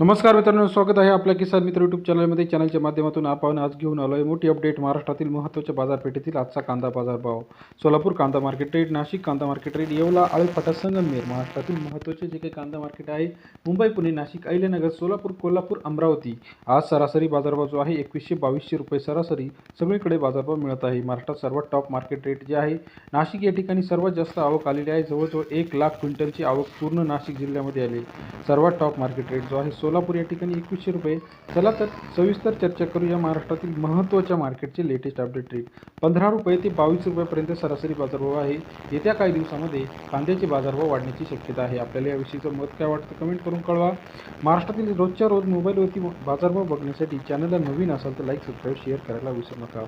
नमस्कार मित्रांनो स्वागत आहे आपल्या किसान मित्र यूट्यूब चॅनलमध्ये चॅनलच्या माध्यमातून आपण आज घेऊन आलो आहे मोठी अपडेट महाराष्ट्रातील महत्त्वाच्या बाजारपेठेतील आजचा कांदा बाजार भाव. सोलापूर कांदा मार्केट रेट नाशिक कांदा मार्केट रेट येवला आळेफाटा संगमनेर. महाराष्ट्रातील महत्त्वाचे जे काही कांदा मार्केट आहे मुंबई पुणे नाशिक अहिल्यानगर सोलापूर कोल्हापूर अमरावती. आज सरासरी बाजारभाव जो आहे एकवीसशे बावीसशे रुपये सरासरी सगळीकडे बाजारभाव मिळत आहे. महाराष्ट्रात सर्वात टॉप मार्केट रेट जे आहे नाशिक या ठिकाणी सर्वात जास्त आवक आलेली आहे. जवळजवळ एक लाख क्विंटलची आवक पूर्ण नाशिक जिल्ह्यामध्ये आली सर्वात टॉप मार्केट रेट जो आहे सोलापूर या ठिकाणी एकवीसशे रुपये. चला तर सविस्तर चर्चा करूया महाराष्ट्रातील महत्त्वाच्या मार्केटचे लेटेस्ट अपडेट रेट पंधरा रुपये ते बावीस रुपयापर्यंत सरासरी बाजारभाव आहे. येत्या काही दिवसामध्ये कांद्याचे बाजारभाव वाढण्याची शक्यता आहे. आपल्याला याविषयीचं मत काय वाटतं कमेंट करून कळवा. महाराष्ट्रातील रोजच्या रोज मोबाईलवरती बाजारभाव बघण्यासाठी चॅनलला नवीन असाल तर लाईक सबस्क्राईब शेअर करायला विसरू नका.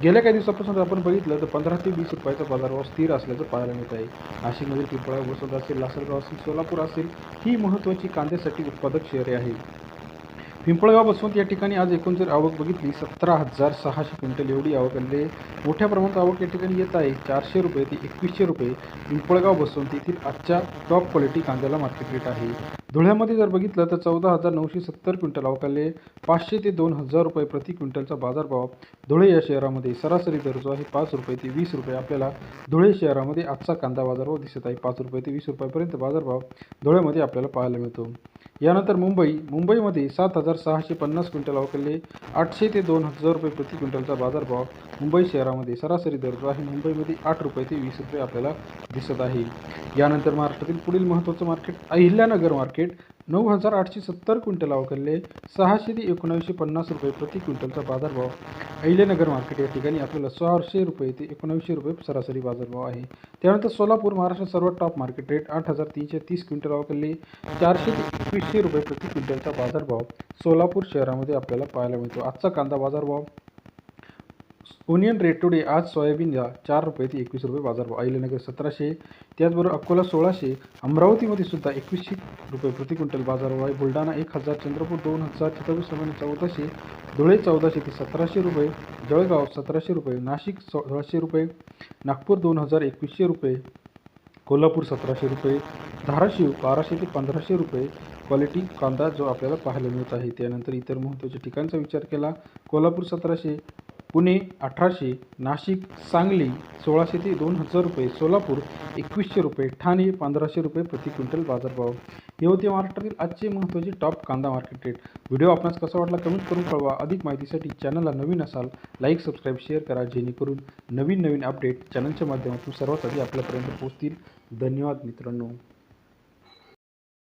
गेल्या काही दिवसापासून जर आपण बघितलं तर पंधरा ते वीस रुपयाचा बाजारभाव स्थिर असल्याचं पाहायला मिळत आहे. नाशिकमधील पिंपळा वसंत असेल लासलगाव असेल सोलापूर असेल ही महत्त्वाची कांद्यासाठी उत्पादक शहरे आहे पिंपळगाव बसवंत या ठिकाणी आज एकूण जर आवक बघितली सतरा हजार सहाशे क्विंटल एवढी आवक आलेली मोठ्या प्रमाणात आवक या ठिकाणी येत आहे. चारशे रुपये ते एकवीसशे रुपये पिंपळगाव बसवंत येथील आजच्या टॉप क्वालिटी कांद्याला मार्केट रेट आहे. धुळ्यामध्ये जर बघितलं तर चौदा हजार नऊशे सत्तर क्विंटल अवकाले पाचशे ते दोन हजार रुपये प्रति क्विंटलचा बाजारभाव धुळे या शहरामध्ये सरासरी दर जो आहे पाच रुपये ते वीस रुपये. आपल्याला धुळे शहरामध्ये आजचा कांदा बाजारभाव दिसत आहे. पाच रुपये ते वीस रुपयापर्यंत बाजारभाव धुळ्यामध्ये आपल्याला पाहायला मिळतो. यानंतर मुंबई मुंबईमध्ये सात हजार सहाशे पन्नास क्विंटल अवकलले आठशे ते दोन हजार रुपये प्रति क्विंटलचा बाजारभाव. मुंबई शहरामध्ये सरासरी दर जो आहे मुंबईमध्ये आठ रुपये ते वीस रुपये आपल्याला दिसत आहे. यानंतर महाराष्ट्रातील पुढील महत्त्वाचं मार्केट अहिल्यानगर मार्केट नऊ हजार आठशे सत्तर क्विंटल अवकलले सहाशे ते एकोणावीसशे पन्नास रुपये प्रति क्विंटलचा बाजारभाव. अहिल्यानगर मार्केट या ठिकाणी आपल्याला सहाशे रुपये ते एकोणावीसशे रुपये सरासरी बाजारभाव आहे. त्यानंतर सोलापूर महाराष्ट्रात सर्वात टॉप मार्केट रेट आठ हजार तीनशे तीस क्विंटल अवकलले चारशे ते एकवीसशे रुपये प्रति क्विंटलचा बाजारभाव सोलापूर शहरामध्ये आपल्याला पाहायला मिळतो. आजचा कांदा बाजारभाव ओनियन रेट टुडे आज सोयाबीनला चार रुपये ते एकवीस रुपये बाजारभाव अहिल्यानगर सतराशे. त्याचबरोबर अकोला सोळाशे. अमरावतीमध्ये सुद्धा एकवीसशे रुपये प्रति क्विंटल बाजारभाव आहे. बुलढाणा एक हजार चंद्रपूर दोन हजार छत्रपती चौदाशे धुळे चौदाशे ते सतराशे रुपये जळगाव सतराशे रुपये नाशिक सोळाशे रुपये नागपूर दोन हजार एकवीसशे रुपये कोल्हापूर सतराशे रुपये धाराशिव बाराशे ते पंधराशे रुपये. क्वालिटी कांदा जो आपल्याला पाहायला मिळत आहे. त्यानंतर इतर महत्त्वाच्या ठिकाणचा विचार केला. कोल्हापूर सतराशे पुणे अठराशे नाशिक सांगली सोळाशे ते दोन हजार रुपये सोलापूर एकवीसशे रुपये ठाणे पंधराशे रुपये प्रति क्विंटल बाजारभाव. हे होते महाराष्ट्रातील आजचे महत्त्वाचे टॉप कांदा मार्केट रेट व्हिडिओ आपणास कसा वाटला कमेंट करून कळवा. अधिक माहितीसाठी चॅनलला नवीन असाल लाईक सबस्क्राईब शेअर करा. जेणेकरून नवीन नवीन अपडेट चॅनलच्या माध्यमातून सर्वात आधी आपल्यापर्यंत पोहोचतील. धन्यवाद मित्रांनो.